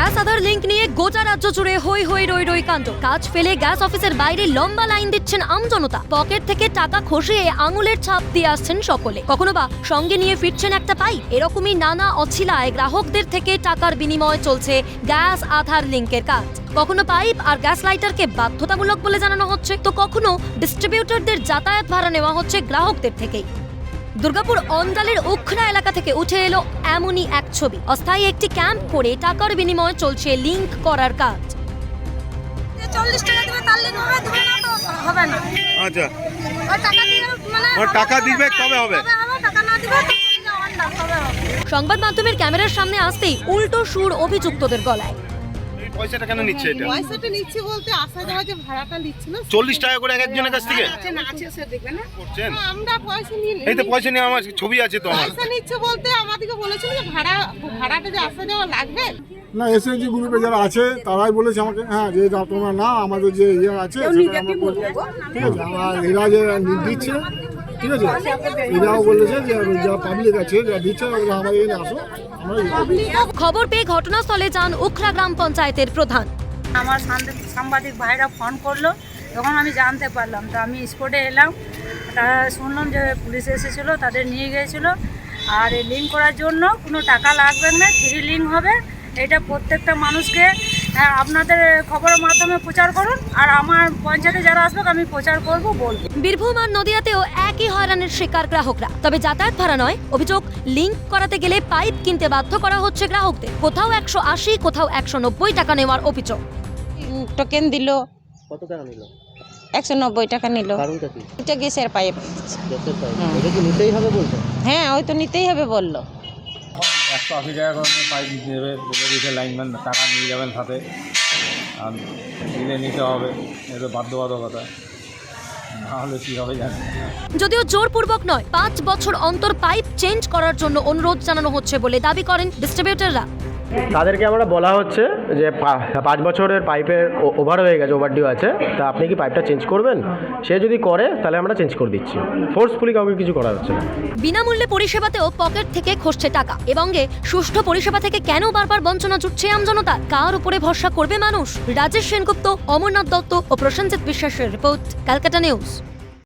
Gas আধার link নিয়ে গোটা রাজ্য জুড়ে হই হই রই রই কাণ্ড। কাজ ফেলে গ্যাস অফিসের বাইরে লম্বা লাইন দিচ্ছেন আমজনতা পকেট থেকে টাকা খসিয়ে আঙুলের ছাপ দিয়ে আসছেন সকলে। কখনো বা সঙ্গে নিয়ে ফিরছেন একটা পাইপ এরকমই নানা অছিলায় গ্রাহকদের থেকে টাকার বিনিময় চলছে গ্যাস আধার লিঙ্কের কাজ। কখনো পাইপ আর গ্যাস লাইটারকে বাধ্যতামূলক বলে জানানো হচ্ছে। তো কখনো ডিস্ট্রিবিউটরদের যাতায়াত ভাড়া নেওয়া হচ্ছে গ্রাহকদের থেকেই। দুর্গাপুর অন্ডালের উখরা এলাকা থেকে উঠে এলো এমনই এক ছবি। অস্থায়ী একটি ক্যাম্প করে টাকার বিনিময়ে চলছে লিংক করার কাজ। চল্লিশ টাকা দিবে তার লিঙ্ক হবে দিবে না তো হবে না। আচ্ছা। টাকা দিয়ে মানে টাকা দিবে তবে হবে। টাকা না দিবে তো চলে যাওয়ার না, তবে হবে। সংবাদ মাধ্যমের ক্যামেরার সামনে আসতেই উল্টো সুর অভিযুক্তদের গলায়। পয়সাটা কেন নিচ্ছে এটা? পয়সাটা নিচ্ছে বলতে আসা যাওয়া যে ভাড়াটা নিচ্ছে না। চল্লিশ টাকা করে এক একজনের কাছ থেকে? আছে না আছে সে দেখবে না। করছেন? আমরা পয়সা নিয়ে এই তো পয়সা নিয়ে আমার ছবি আছে তো আমার। পয়সা নিচ্ছে বলতে আমাদেরকে বলেছিল যে ভাড়া ভাড়াটা যে আসা যাওয়া লাগবে। না এসএসজি গ্রুপে যারা আছে তারাই বলেছে আমাকে হ্যাঁ যে না, তোমরা না আমাদের যে ইয়ে আছে। ঠিক আছে এরা যে দিচ্ছে ঠিক আছে? এরাও বলেছে যে যা পাবলিক আছে যা দিচ্ছে ওরা আমাদের এখানে আসো। আমরা। খবর পেয়ে ঘটনাস্থলে যান উখরা গ্রাম পঞ্চায়েতের প্রধান। আমার সাংবাদিক- সাংবাদিক ভাইরা ফোন করল তখন আমি জানতে পারলাম। তো আমি স্পটে এলাম তারা শুনলাম যে পুলিশ এসেছিল তাদের নিয়ে গিয়েছিল। আর এই লিঙ্ক করার জন্য কোনো টাকা লাগবে না ফ্রি লিঙ্ক হবে। এটা প্রত্যেকটা মানুষকে হ্যাঁ, আপনাদের খবরের মাধ্যমে প্রচার করুন। আর আমার পঞ্চায়েতে যারা আসবে আমি প্রচার করব বলব। বীরভূম আর নদিয়াতেও একই শিকার গ্রাহকরা। তবে যাতায়াত ভাড়া নয়। অভিযোগ লিংক করাতে গেলে পাইপ কিনতে বাধ্য করা হচ্ছে গ্রাহকদের। কোথাও একশো আশি কোথাও একশো নব্বই টাকা নেওয়ার অভিযোগ। টোকেন দিল। কত টাকা নিল? একশো নব্বই টাকা নিল। এটা গ্যাসের পাইপ। গ্যাসের পাইপ। এটা কি নিতেই হবে বলছে? হ্যাঁ ওই তো নিতেই হবে বলল। একশো আশি টাকা করে পাইপ দেবে বলে দিয়েছে লাইনম্যান টাকা নিয়ে যাবেন সাথে। আর নিতে হবে। এটা বাধ্যবাধকতা। যদিও জোরপূর্বক নয়, পাঁচ বছর অন্তর পাইপ চেঞ্জ করার জন্য অনুরোধ জানানো হচ্ছে বলে দাবি করেন ডিস্ট্রিবিউটররা। তাদেরকে আমরা বলা হচ্ছে যে পাঁচ বছরের পাইপের ওভার হয়ে গেছে ওভার ডিউ আছে। তা আপনি কি পাইপটা চেঞ্জ করবেন? সে যদি করে, তাহলে আমরা চেঞ্জ করে দিচ্ছি। ফোর্সফুলি কাউকে কিছু করা হচ্ছে না। বিনামূল্যে পরিষেবাতেও পকেট থেকে খসছে টাকা। এবং এ সুষ্ঠু পরিষেবা থেকে কেন বারবার বঞ্চনা জুটছে আমজনতা কার উপরে ভরসা করবে মানুষ? রাজেশ সেনগুপ্ত, অমরনাথ দত্ত ও প্রসেনজিৎ বিশ্বাসের রিপোর্ট ক্যালকাটা নিউজ